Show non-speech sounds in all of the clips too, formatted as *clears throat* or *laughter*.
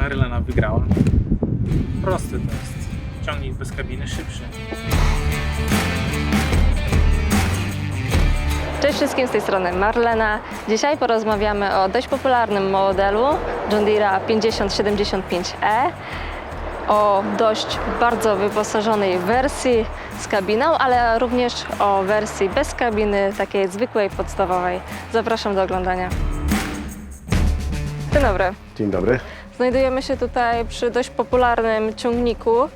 Marylena wygrała. Prosty to jest. Ciągnik bez kabiny szybszy. Cześć wszystkim z tej strony Marlena. Dzisiaj porozmawiamy o dość popularnym modelu John Deere 5075E, o dość bardzo wyposażonej wersji z kabiną, ale również o wersji bez kabiny, takiej zwykłej, podstawowej. Zapraszam do oglądania. Dzień dobry. Dzień dobry. Znajdujemy się tutaj przy dość popularnym ciągniku y,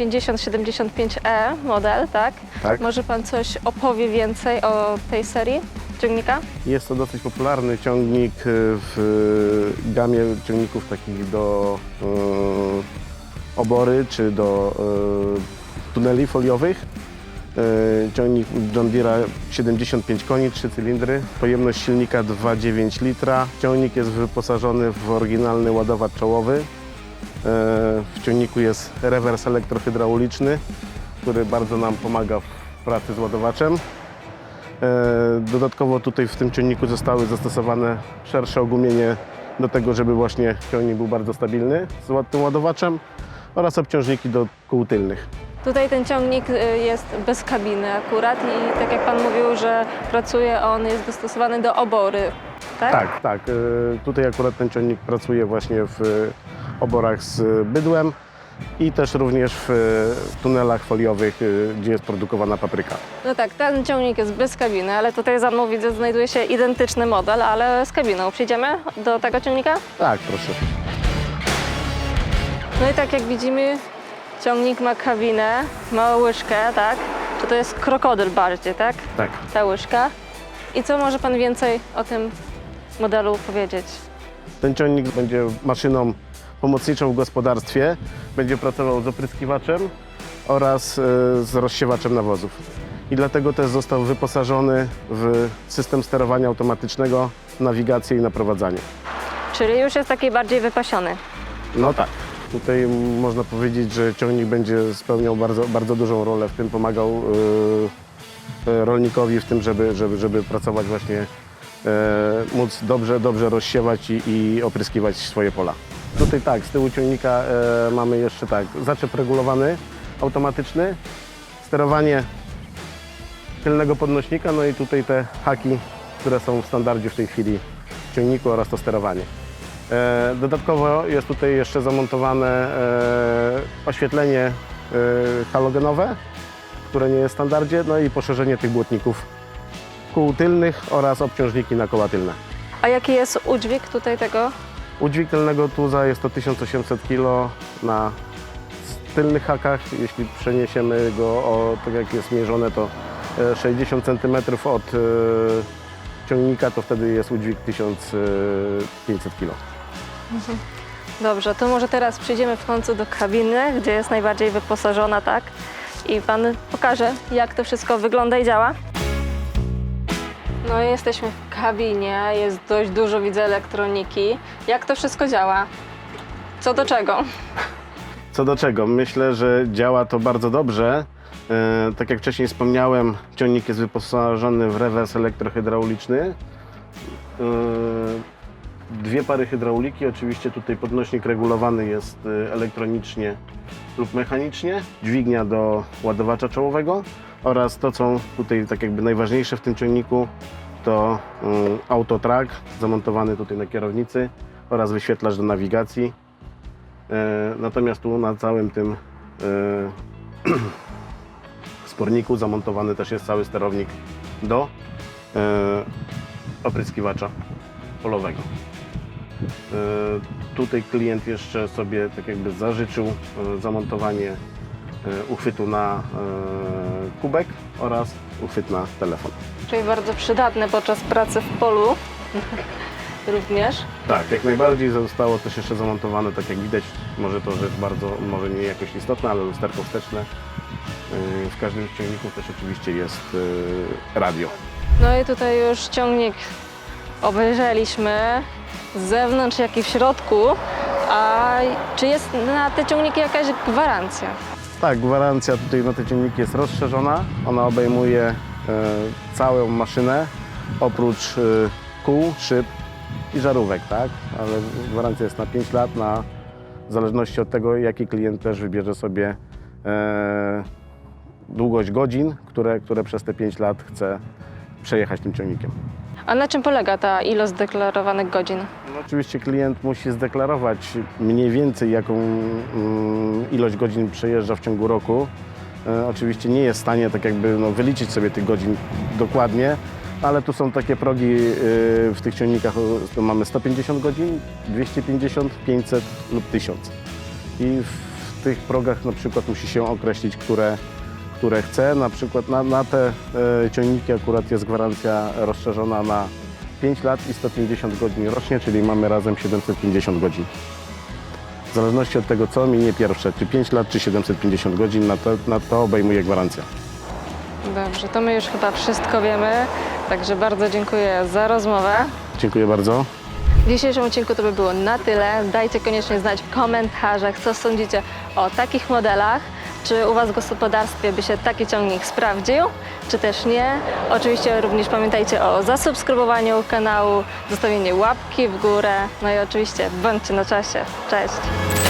5075E model, tak? Tak. Może Pan coś opowie więcej o tej serii ciągnika? Jest to dosyć popularny ciągnik y, w gamie ciągników takich do y, obory czy do y, tuneli foliowych. Y, Ciągnik John Deere 75 koni, 3 cylindry, pojemność silnika 2,9 litra. Ciągnik jest wyposażony w oryginalny ładowacz czołowy. Y, W ciągniku jest rewers elektrohydrauliczny, który bardzo nam pomaga w pracy z ładowaczem. E, Dodatkowo tutaj w tym ciągniku zostały zastosowane szersze ogumienie do tego, żeby właśnie ciągnik był bardzo stabilny z tym ładowaczem oraz obciążniki do kół tylnych. Tutaj ten ciągnik y, jest bez kabiny akurat i tak jak Pan mówił, że pracuje on, jest dostosowany do obory, tak? Tak, tak. e, Tutaj akurat ten ciągnik pracuje właśnie w e, oborach z bydłem i też również w tunelach foliowych, gdzie jest produkowana papryka. No tak, ten ciągnik jest bez kabiny, ale tutaj za mną widzę znajduje się identyczny model, ale z kabiną. Przyjdziemy do tego ciągnika? Tak, proszę. No i tak jak widzimy, ciągnik ma kabinę, ma łyżkę, tak? Czy to jest krokodyl bardziej, tak? Tak. Ta łyżka. I co może Pan więcej o tym modelu powiedzieć? Ten ciągnik będzie maszyną pomocniczą w gospodarstwie. Będzie pracował z opryskiwaczem oraz e, z rozsiewaczem nawozów. I dlatego też został wyposażony w system sterowania automatycznego, nawigację i naprowadzanie. Czyli już jest taki bardziej wypasiony. No tak. Tutaj można powiedzieć, że ciągnik będzie spełniał bardzo, bardzo dużą rolę w tym, pomagał e, e, rolnikowi w tym, żeby, żeby, żeby pracować właśnie, e, móc dobrze, dobrze rozsiewać i, i opryskiwać swoje pola. Tutaj tak, z tyłu ciągnika mamy jeszcze tak, zaczep regulowany, automatyczny, sterowanie tylnego podnośnika, no i tutaj te haki, które są w standardzie w tej chwili w ciągniku oraz to sterowanie. E, Dodatkowo jest tutaj jeszcze zamontowane e, oświetlenie e, halogenowe, które nie jest w standardzie, no i poszerzenie tych błotników kół tylnych oraz obciążniki na koła tylne. A jaki jest udźwig tutaj tego? Udźwig tylnego tuza jest to 1800 kg na tylnych hakach. Jeśli przeniesiemy go o, tak jak jest mierzone, to e, 60 cm od ciągnika, to wtedy jest udźwig 1500 kg. Dobrze, to może teraz przejdziemy w końcu do kabiny, gdzie jest najbardziej wyposażona, tak? I Pan pokaże, jak to wszystko wygląda i działa. No i jesteśmy w kabinie, jest dość dużo, widzę, elektroniki. Jak to wszystko działa? Co do czego? Co do czego? Myślę, że działa to bardzo dobrze. E, tak jak wcześniej wspomniałem, ciągnik jest wyposażony w rewers elektrohydrauliczny. E, dwie pary hydrauliki, oczywiście tutaj podnośnik regulowany jest e, elektronicznie lub mechanicznie, dźwignia do ładowacza czołowego oraz to, co tutaj tak jakby najważniejsze w tym ciągniku, to e, autotrack zamontowany tutaj na kierownicy oraz wyświetlacz do nawigacji. E, Natomiast tu na całym tym *clears throat* sporniku zamontowany też jest cały sterownik do opryskiwacza polowego. E, Tutaj klient jeszcze sobie tak jakby zażyczył e, zamontowanie e, uchwytu na kubek oraz uchwyt na telefon. Czyli bardzo przydatne podczas pracy w polu *laughs* również. Tak, jak najbardziej zostało też jeszcze zamontowane, tak jak widać, może to rzecz bardzo, może nie jakoś istotna, ale lusterko wsteczne. W każdym z ciągników też oczywiście jest radio. No i tutaj już ciągnik obejrzeliśmy z zewnątrz, jak i w środku. A czy jest na te ciągniki jakaś gwarancja? Tak, gwarancja tutaj na te ciągniki jest rozszerzona. Ona obejmuje yy, całą maszynę, oprócz yy, kół, szyb i żarówek, tak? Ale gwarancja jest na 5 lat, na, w zależności od tego, jaki klient też wybierze sobie e, długość godzin, które, które przez te 5 lat chce przejechać tym ciągnikiem. A na czym polega ta ilość deklarowanych godzin? No, oczywiście klient musi zdeklarować mniej więcej, jaką mm, ilość godzin przejeżdża w ciągu roku. E, oczywiście nie jest w stanie tak jakby no, wyliczyć sobie tych godzin dokładnie, ale tu są takie progi y, w tych ciągnikach, to mamy 150 godzin, 250, 500 lub 1000. I w tych progach na przykład musi się określić, które, które chce. Na przykład na, na te e, ciągniki akurat jest gwarancja rozszerzona na 5 lat i 150 godzin rocznie, czyli mamy razem 750 godzin. W zależności od tego, co minie pierwsze, czy 5 lat, czy 750 godzin, na to, na to obejmuje gwarancja. Dobrze, to my już chyba wszystko wiemy, także bardzo dziękuję za rozmowę. Dziękuję bardzo. W dzisiejszym odcinku to by było na tyle. Dajcie koniecznie znać w komentarzach, co sądzicie o takich modelach. Czy u Was w gospodarstwie by się taki ciągnik sprawdził, czy też nie. Oczywiście również pamiętajcie o zasubskrybowaniu kanału, zostawieniu łapki w górę. No i oczywiście bądźcie na czasie. Cześć!